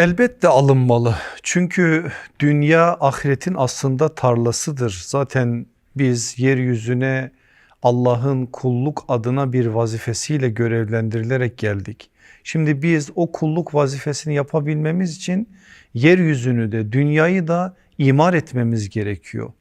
Elbette alınmalı. Çünkü dünya ahiretin aslında tarlasıdır. Zaten biz yeryüzüne Allah'ın kulluk adına bir vazifesiyle görevlendirilerek geldik. Şimdi biz o kulluk vazifesini yapabilmemiz için yeryüzünü de dünyayı da imar etmemiz gerekiyor.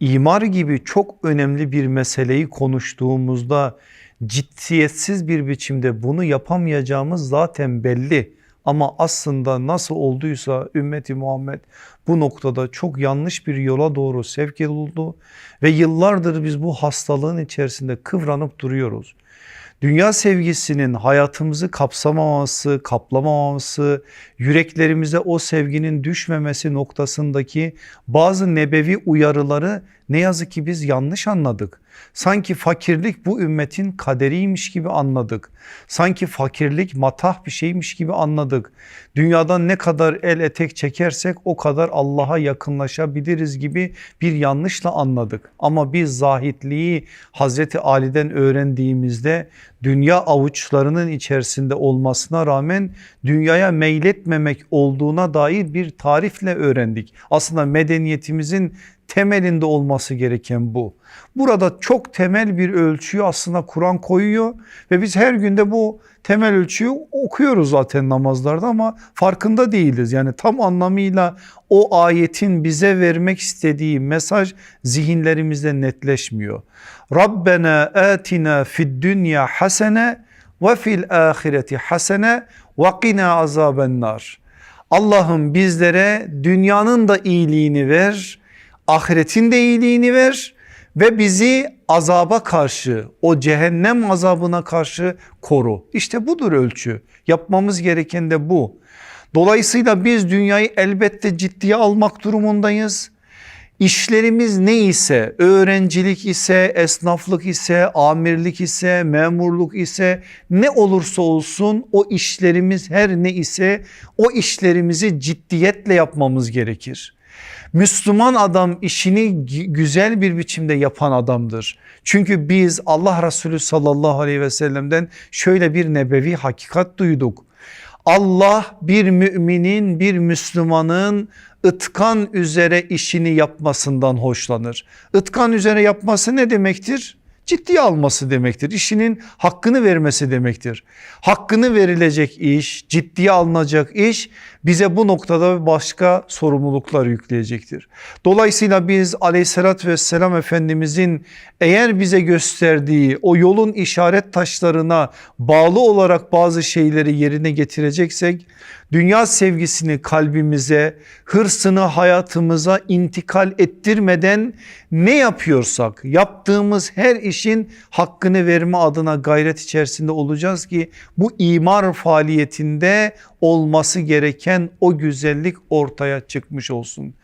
İmar gibi çok önemli bir meseleyi konuştuğumuzda ciddiyetsiz bir biçimde bunu yapamayacağımız zaten belli. Ama aslında nasıl olduysa ümmeti Muhammed bu noktada çok yanlış bir yola doğru sevk edildi ve yıllardır biz bu hastalığın içerisinde kıvranıp duruyoruz. Dünya sevgisinin hayatımızı kapsamaması, kaplamaması, yüreklerimize o sevginin düşmemesi noktasındaki bazı nebevi uyarıları ne yazık ki biz yanlış anladık. Sanki fakirlik bu ümmetin kaderiymiş gibi anladık. Sanki fakirlik matah bir şeymiş gibi anladık. Dünyadan ne kadar el etek çekersek o kadar Allah'a yakınlaşabiliriz gibi bir yanlışla anladık. Ama biz zahitliği Hazreti Ali'den öğrendiğimizde dünya avuçlarının içerisinde olmasına rağmen dünyaya meyletmemek olduğuna dair bir tarifle öğrendik. Aslında medeniyetimizin temelinde olması gereken bu. Burada çok temel bir ölçüyü aslında Kur'an koyuyor ve biz her günde bu temel ölçüyü okuyoruz zaten namazlarda ama farkında değiliz. Yani tam anlamıyla o ayetin bize vermek istediği mesaj zihinlerimizde netleşmiyor. Rabbena atina fid dünya hasene ve fil ahireti hasene ve qina azaben nar. Allah'ım bizlere dünyanın da iyiliğini ver, ahiretin de iyiliğini ver ve bizi azaba karşı o cehennem azabına karşı koru. İşte budur ölçü. Yapmamız gereken de bu. Dolayısıyla biz dünyayı elbette ciddiye almak durumundayız. İşlerimiz ne ise öğrencilik ise esnaflık ise amirlik ise memurluk ise ne olursa olsun o işlerimiz her ne ise o işlerimizi ciddiyetle yapmamız gerekir. Müslüman adam işini güzel bir biçimde yapan adamdır. Çünkü biz Allah Resulü sallallahu aleyhi ve sellem'den şöyle bir nebevi hakikat duyduk. Allah bir müminin bir Müslümanın ıtkan üzere işini yapmasından hoşlanır. Itkan üzere yapması ne demektir? Ciddiye alması demektir. İşinin hakkını vermesi demektir. Hakkını verilecek iş, ciddiye alınacak iş bize bu noktada başka sorumluluklar yükleyecektir. Dolayısıyla biz aleyhissalatü vesselam Efendimizin eğer bize gösterdiği o yolun işaret taşlarına bağlı olarak bazı şeyleri yerine getireceksek dünya sevgisini kalbimize, hırsını hayatımıza intikal ettirmeden ne yapıyorsak yaptığımız her işin hakkını verme adına gayret içerisinde olacağız ki bu imar faaliyetinde olması gereken o güzellik ortaya çıkmış olsun.